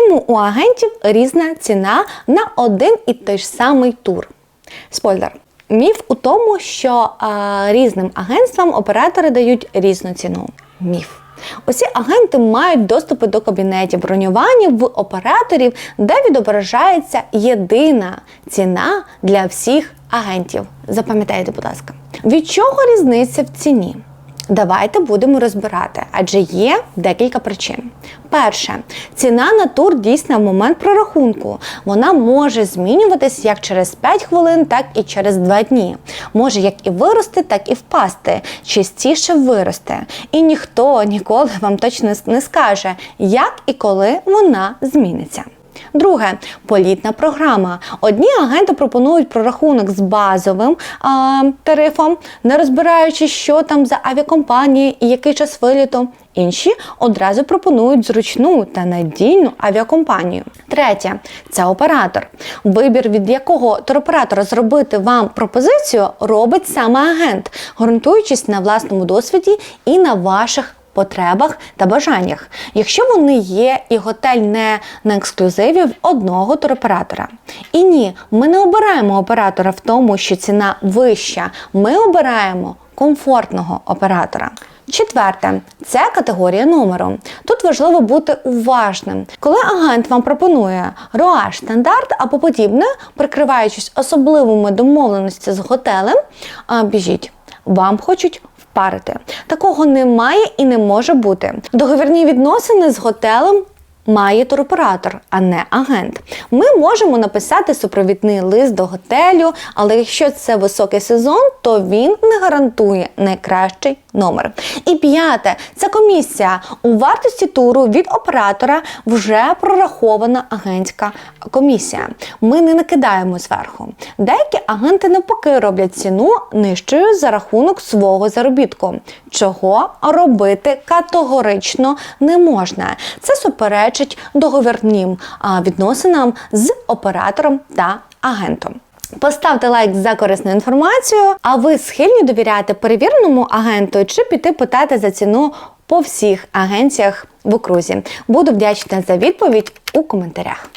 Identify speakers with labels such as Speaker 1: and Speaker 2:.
Speaker 1: Чому у агентів різна ціна на один і той ж самий тур? Спойлер. Міф у тому, що а, різним агентствам оператори дають різну ціну. Міф. Усі агенти мають доступи до кабінетів бронювання в операторів, де відображається єдина ціна для всіх агентів. Запам'ятайте, будь ласка. Від чого різниця в ціні? Давайте будемо розбирати, адже є декілька причин. Перше, ціна на тур дійсна в момент прорахунку. Вона може змінюватись як через 5 хвилин, так і через 2 дні. Може як і вирости, так і впасти, частіше виросте. І ніхто ніколи вам точно не скаже, як і коли вона зміниться. Друге політна програма. Одні агенти пропонують прорахунок з базовим а, тарифом, не розбираючи, що там за авіакомпанії і який час виліту. Інші одразу пропонують зручну та надійну авіакомпанію. Третє це оператор. Вибір, від якого туроператора зробити вам пропозицію, робить саме агент, ґрунтуючись на власному досвіді і на ваших потребах та бажаннях, якщо вони є і готель не на ексклюзиві в одного туроператора. І ні, ми не обираємо оператора в тому, що ціна вища. Ми обираємо комфортного оператора. Четверте це категорія номеру. Тут важливо бути уважним. Коли агент вам пропонує роаш стандарт або подібне, прикриваючись особливими домовленостями з готелем, біжіть. Вам хочуть впарити. Такого немає і не може бути. Договірні відносини з готелем. Має туроператор, а не агент. Ми можемо написати супровідний лист до готелю, але якщо це високий сезон, то він не гарантує найкращий номер. І п'яте це комісія. У вартості туру від оператора вже прорахована агентська комісія. Ми не накидаємо зверху. Деякі агенти навпаки роблять ціну нижчою за рахунок свого заробітку, чого робити категорично не можна. Це суперечить договірним а, відносинам з оператором та агентом. Поставте лайк за корисну інформацію. А ви схильні довіряти перевіреному агенту чи піти питати за ціну по всіх агенціях в окрузі? Буду вдячна за відповідь у коментарях.